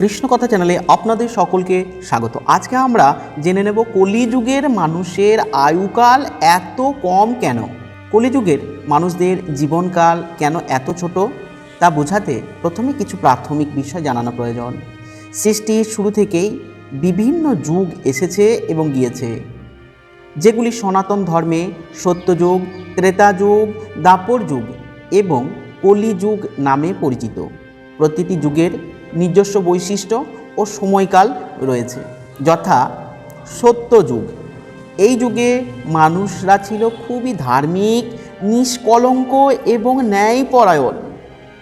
কৃষ্ণকথা চ্যানেলে আপনাদের সকলকে স্বাগত। আজকে আমরা জেনে নেব কলিযুগের মানুষের আয়ুকাল এত কম কেন? কলিযুগের মানুষদের জীবনকাল কেন এত ছোট? তা বোঝাতে প্রথমে কিছু প্রাথমিক বিষয় জানানো প্রয়োজন। সৃষ্টির শুরু থেকেই বিভিন্ন যুগ এসেছে এবং গিয়েছে। যেগুলি সনাতন ধর্মে সত্যযুগ ত্রেতা যুগ দাপর যুগ এবং কলিযুগ নামে পরিচিত। প্রতিটি যুগের নিজস্ব বৈশিষ্ট্য ও সময়কাল রয়েছে, যথা সত্য যুগ। এই যুগে মানুষরা ছিল খুবই ধার্মিক, নিষ্কলঙ্ক এবং ন্যায়পরায়ণ।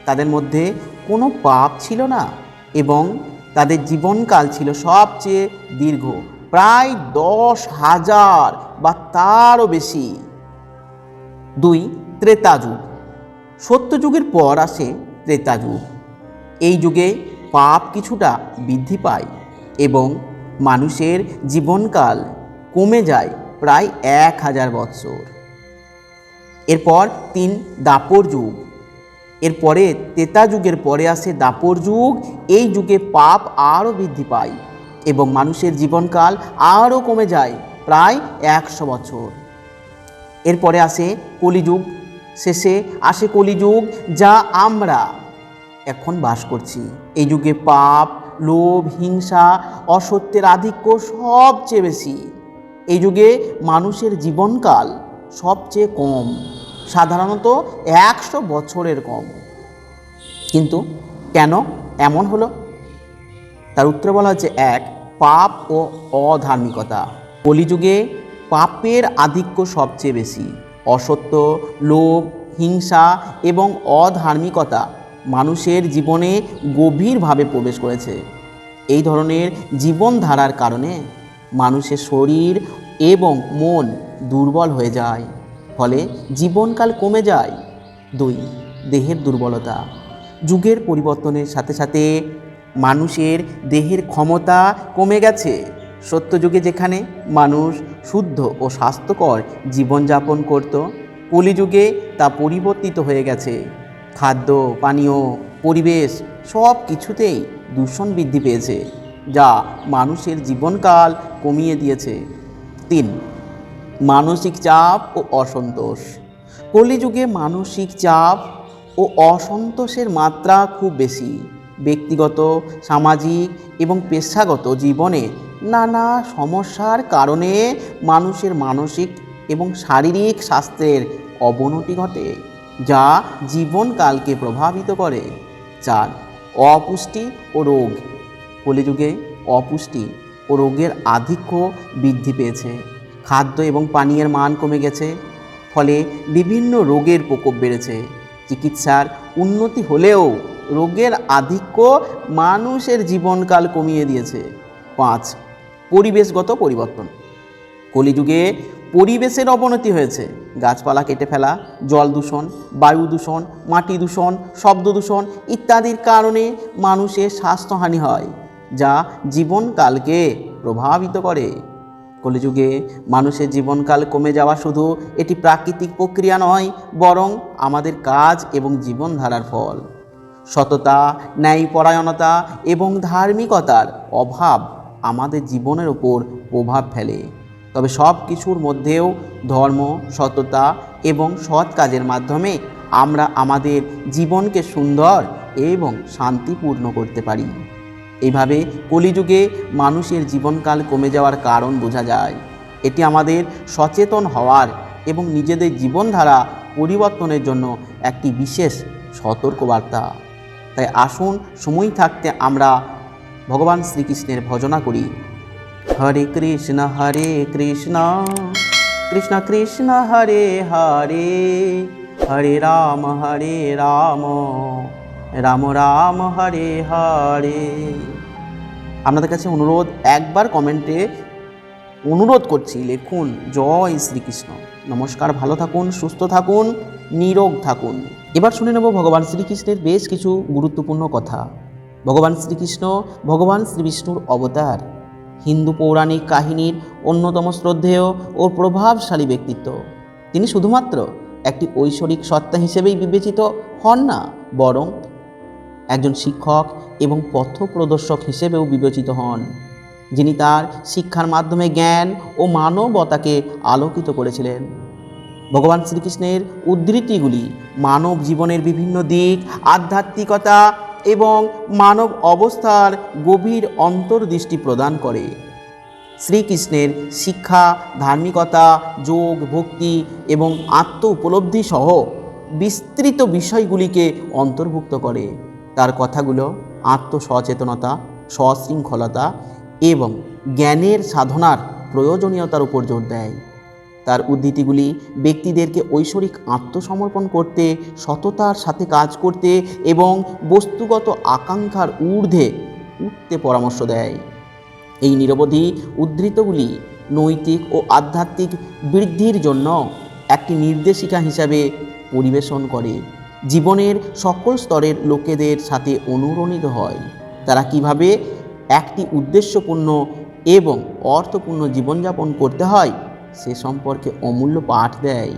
তাদের মধ্যে কোনো পাপ ছিল না এবং তাদের জীবনকাল ছিল সবচেয়ে দীর্ঘ, প্রায় দশ হাজার বা তারও বেশি। দুই, ত্রেতা যুগ। সত্যযুগের পর আসে ত্রেতা যুগ। এই যুগে পাপ কিছুটা বৃদ্ধি পায় এবং মানুষের জীবনকাল কমে যায় প্রায় এক হাজার বৎসর। এরপর তিন দাপর যুগ। এরপরে তেতা যুগের পরে আসে দাপর যুগ। এই যুগে পাপ আরও বৃদ্ধি পায় এবং মানুষের জীবনকাল আরও কমে যায় প্রায় একশো বছর এরপরে আসে কলিযুগ। শেষে আসে কলিযুগ যা আমরা এখন বাস করছি। এই যুগে পাপ, লোভ, হিংসা, অসত্যের আধিক্য সবচেয়ে বেশি। এই যুগে মানুষের জীবনকাল সবচেয়ে কম, সাধারণত একশো বছরের কম। কিন্তু কেন এমন হলো? তার উত্তরে বলা হচ্ছে এক, পাপ ও অধার্মিকতা। কলিযুগে পাপের আধিক্য সবচেয়ে বেশি। অসত্য, লোভ, হিংসা এবং অধার্মিকতা মানুষের জীবনে গভীরভাবে প্রবেশ করেছে। এই ধরনের জীবনধারার কারণে মানুষের শরীর এবং মন দুর্বল হয়ে যায়, ফলে জীবনকাল কমে যায়। দুই, দেহের দুর্বলতা। যুগের পরিবর্তনের সাথে সাথে মানুষের দেহের ক্ষমতা কমে গেছে। সত্যযুগে যেখানে মানুষ শুদ্ধ ও স্বাস্থ্যকর জীবনযাপন করত, কলিযুগে তা পরিবর্তিত হয়ে গেছে। খাদ্য, পানীয়, পরিবেশ সব কিছুতেই দূষণ বৃদ্ধি পেয়েছে, যা মানুষের জীবনকাল কমিয়ে দিয়েছে। তিন, মানসিক চাপ ও অসন্তোষ। কলিযুগে মানসিক চাপ ও অসন্তোষের মাত্রা খুব বেশি। ব্যক্তিগত, সামাজিক এবং পেশাগত জীবনে নানা সমস্যার কারণে মানুষের মানসিক এবং শারীরিক স্বাস্থ্যের অবনতি ঘটে। যা জীবনকালকে প্রভাবিত করে। চার, অপুষ্টি ও রোগ। কলিযুগে অপুষ্টি ও রোগের আধিক্য বৃদ্ধি পেয়েছে। খাদ্য এবং পানীয়ের মান কমে গেছে, ফলে বিভিন্ন রোগের প্রকোপ বেড়েছে। চিকিৎসার উন্নতি হলেও রোগের আধিক্য মানুষের জীবনকাল কমিয়ে দিয়েছে। পাঁচ, পরিবেশগত পরিবর্তন। কলিযুগে পরিবেশের অবনতি হয়েছে। গাছপালা কেটে ফেলা, জল দূষণ, বায়ু দূষণ, মাটি দূষণ, শব্দ দূষণ ইত্যাদির কারণে মানুষের স্বাস্থ্যহানি হয়, যা জীবনকালকে প্রভাবিত করে। কলিযুগে মানুষের জীবনকাল কমে যাওয়া শুধু এটি প্রাকৃতিক প্রক্রিয়া নয়, বরং আমাদের কাজ এবং জীবনধারার ফল। সততা, ন্যায়পরায়ণতা এবং ধার্মিকতার অভাব আমাদের জীবনের ওপর প্রভাব ফেলে। তবে সব কিছুর মধ্যেও ধর্ম, সততা এবং সৎ কাজের মাধ্যমে আমরা আমাদের জীবনকে সুন্দর এবং শান্তিপূর্ণ করতে পারি। এইভাবে কলিযুগে মানুষের জীবনকাল কমে যাওয়ার কারণ বোঝা যায়। এটি আমাদের সচেতন হওয়ার এবং নিজেদের জীবনধারা পরিবর্তনের জন্য একটি বিশেষ সতর্কবার্তা। তাই আসুন সময় থাকতে আমরা ভগবান শ্রীকৃষ্ণের ভজনা করি। হরে কৃষ্ণ হরে কৃষ্ণ। কৃষ্ণ কৃষ্ণ, হরে হরে। হরে রাম হরে রাম। রাম রাম, হরে হরে। আপনাদের কাছে অনুরোধ, একবার কমেন্টে অনুরোধ করছি, লিখুন, জয় শ্রীকৃষ্ণ। নমস্কার, ভালো থাকুন, সুস্থ থাকুন, নিরোগ থাকুন। এবার শুনে নেব ভগবান শ্রীকৃষ্ণের বেশ কিছু গুরুত্বপূর্ণ কথা। ভগবান শ্রীকৃষ্ণ, ভগবান শ্রীবিষ্ণুর অবতার। হিন্দু পৌরাণিক কাহিনীর অন্যতম শ্রদ্ধেয় ও প্রভাবশালী ব্যক্তিত্ব। তিনি শুধুমাত্র একটি ঐশ্বরিক সত্তা হিসেবেই বিবেচিত হন না, বরং একজন শিক্ষক এবং পথপ্রদর্শক হিসেবেও বিবেচিত হন। যিনি তার শিক্ষার মাধ্যমে জ্ঞান ও মানবতাকে আলোকিত করেছিলেন। ভগবান শ্রীকৃষ্ণের উদ্ধৃতিগুলি মানব জীবনের বিভিন্ন দিক, আধ্যাত্মিকতা এবং মানব অবস্থার গভীর অন্তর্দৃষ্টি প্রদান করে। শ্রীকৃষ্ণের শিক্ষা, ধার্মিকতা, যোগ, ভক্তি এবং আত্ম উপলব্ধি সহ বিস্তৃত বিষয়গুলিকে অন্তর্ভুক্ত করে। তার কথাগুলো আত্মসচেতনতা, সশৃঙ্খলতা এবং জ্ঞানের সাধনার প্রয়োজনীয়তার উপর জোর দেয়। তার উদ্ধৃতিগুলি ব্যক্তিদেরকে ঐশ্বরিক আত্মসমর্পণ করতে, সততার সাথে কাজ করতে এবং বস্তুগত আকাঙ্ক্ষার ঊর্ধ্বে উঠতে পরামর্শ দেয়। এই নিরবধি উদ্ধৃতগুলি নৈতিক ও আধ্যাত্মিক বৃদ্ধির জন্য একটি নির্দেশিকা হিসাবে পরিবেশন করে। জীবনের সকল স্তরের লোকেদের সাথে অনুরণিত হয়। তারা কীভাবে একটি উদ্দেশ্যপূর্ণ এবং অর্থপূর্ণ জীবনযাপন করতে হয় সে সম্পর্কে অমূল্য পাঠ দেয়।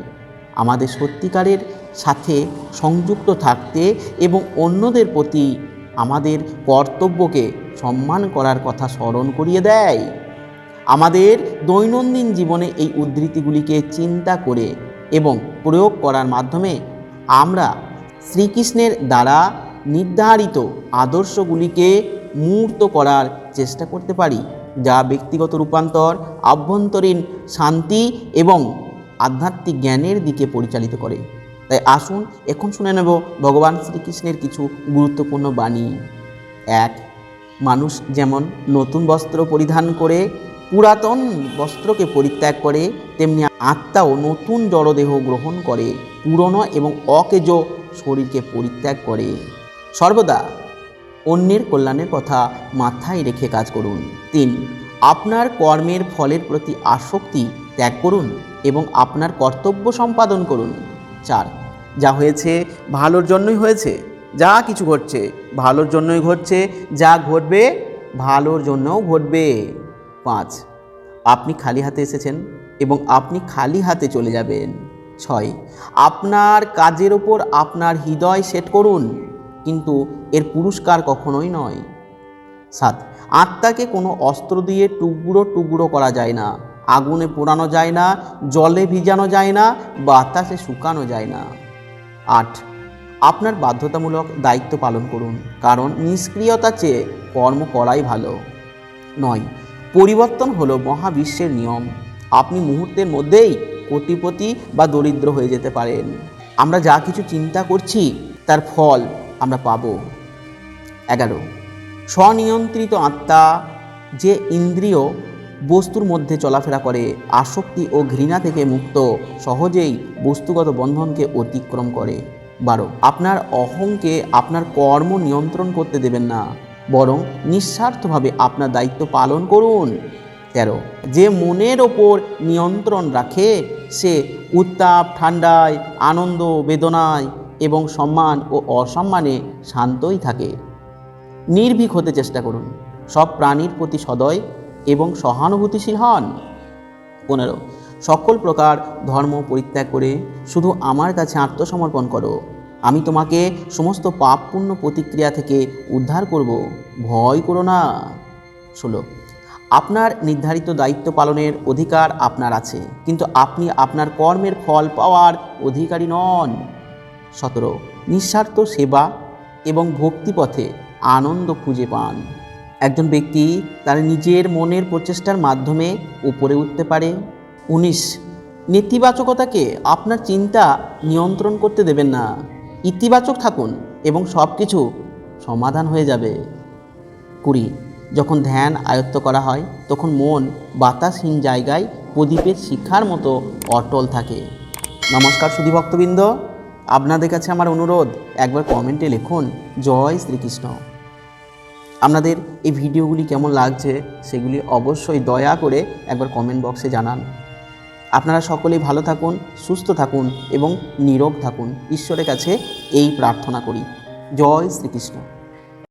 আমাদের সত্যিকারের সাথে সংযুক্ত থাকতে এবং অন্যদের প্রতি আমাদের কর্তব্যকে সম্মান করার কথা স্মরণ করিয়ে দেয়। আমাদের দৈনন্দিন জীবনে এই উদ্ধৃতিগুলিকে চিন্তা করে এবং প্রয়োগ করার মাধ্যমে আমরা শ্রীকৃষ্ণের দ্বারা নির্ধারিত আদর্শগুলিকে মূর্ত করার চেষ্টা করতে পারি। যা ব্যক্তিগত রূপান্তর, আভ্যন্তরীণ শান্তি এবং আধ্যাত্মিক জ্ঞানের দিকে পরিচালিত করে। তাই আসুন এখন শুনে নেব ভগবান শ্রীকৃষ্ণের কিছু গুরুত্বপূর্ণ বাণী। এক, মানুষ যেমন নতুন বস্ত্র পরিধান করে, পুরাতন বস্ত্রকে পরিত্যাগ করে, তেমনি আত্মাও নতুন জড়দেহ গ্রহণ করে, পুরনো এবং অকেজ শরীরকে পরিত্যাগ করে। সর্বদা অন্যের কল্যাণের কথা মাথায় রেখে কাজ করুন। তিন, আপনার কর্মের ফলের প্রতি আসক্তি ত্যাগ করুন এবং আপনার কর্তব্য সম্পাদন করুন। চার, যা হয়েছে ভালোর জন্যই হয়েছে, যা কিছু ঘটছে ভালোর জন্যই ঘটছে, যা ঘটবে ভালোর জন্যও ঘটবে। পাঁচ, আপনি খালি হাতে এসেছেন এবং আপনি খালি হাতে চলে যাবেন। ছয়, আপনার কাজের ওপর আপনার হৃদয় সেট করুন। কিন্তু এর পুরস্কার কখনোই নয়। সাত, আত্মাকে কোনো অস্ত্র দিয়ে টুকরো টুকরো করা যায় না। আগুনে পোড়ানো যায় না, জলে ভিজানো যায় না, বাতাসে শুকানো যায় না। আট, আপনার বাধ্যতামূলক দায়িত্ব পালন করুন, কারণ নিষ্ক্রিয়তা চেয়ে কর্ম করাই ভালো। নয়, পরিবর্তন হলো মহাবিশ্বের নিয়ম। আপনি মুহূর্তের মধ্যেই কোটিপতি বা দরিদ্র হয়ে যেতে পারেন। আমরা যা কিছু চিন্তা করছি, তার ফল আমরা পাব। এগারো। স্বনিয়ন্ত্রিত আত্মা যে ইন্দ্রিয় বস্তুর মধ্যে চলাফেরা করে, আসক্তি ও ঘৃণা থেকে মুক্ত, সহজেই বস্তুগত বন্ধনকে অতিক্রম করে। বারো। আপনার অহংকে আপনার কর্ম নিয়ন্ত্রণ করতে দেবেন না, বরং নিঃস্বার্থভাবে আপনার দায়িত্ব পালন করুন। তেরো। যে মনের ওপর নিয়ন্ত্রণ রাখে, সে উত্তাপ, ঠান্ডায়, আনন্দ, বেদনায় এবং সম্মান ও অসম্মানে শান্তই থাকে। নির্ভীক হতে চেষ্টা করুন। সব প্রাণীর প্রতি সদয় এবং সহানুভূতিশীল হন। পনেরো, সকল প্রকার ধর্ম পরিত্যাগ করে শুধু আমার কাছে আত্মসমর্পণ করো। আমি তোমাকে সমস্ত পাপপূর্ণ প্রতিক্রিয়া থেকে উদ্ধার করব। ভয় করো না। ষোলো, আপনার নির্ধারিত দায়িত্ব পালনের অধিকার আপনার আছে, কিন্তু আপনি আপনার কর্মের ফল পাওয়ার অধিকারী নন। সতেরো। নিঃস্বার্থ সেবা এবং ভক্তিপথে আনন্দ খুঁজে পান। একজন ব্যক্তি তার নিজের মনের প্রচেষ্টার মাধ্যমে উপরে উঠতে পারে। উনিশ। নেতিবাচকতাকে আপনার চিন্তা নিয়ন্ত্রণ করতে দেবেন না। ইতিবাচক থাকুন এবং সব কিছু সমাধান হয়ে যাবে। কুড়ি। যখন ধ্যান আয়ত্ত করা হয়, তখন মন বাতাসহীন জায়গায় প্রদীপের শিক্ষার মতো অটল থাকে। নমস্কার সুধী ভক্তবৃন্দ আপনাদের কাছে আমার অনুরোধ, একবার কমেন্টে লিখুন, জয় শ্রীকৃষ্ণ। আপনাদের এই ভিডিওগুলি কেমন লাগছে সেগুলি অবশ্যই দয়া করে একবার কমেন্ট বক্সে জানান। আপনারা সকলেই ভালো থাকুন, সুস্থ থাকুন এবং নীরব থাকুন। ঈশ্বরের কাছে এই প্রার্থনা করি। জয় শ্রীকৃষ্ণ।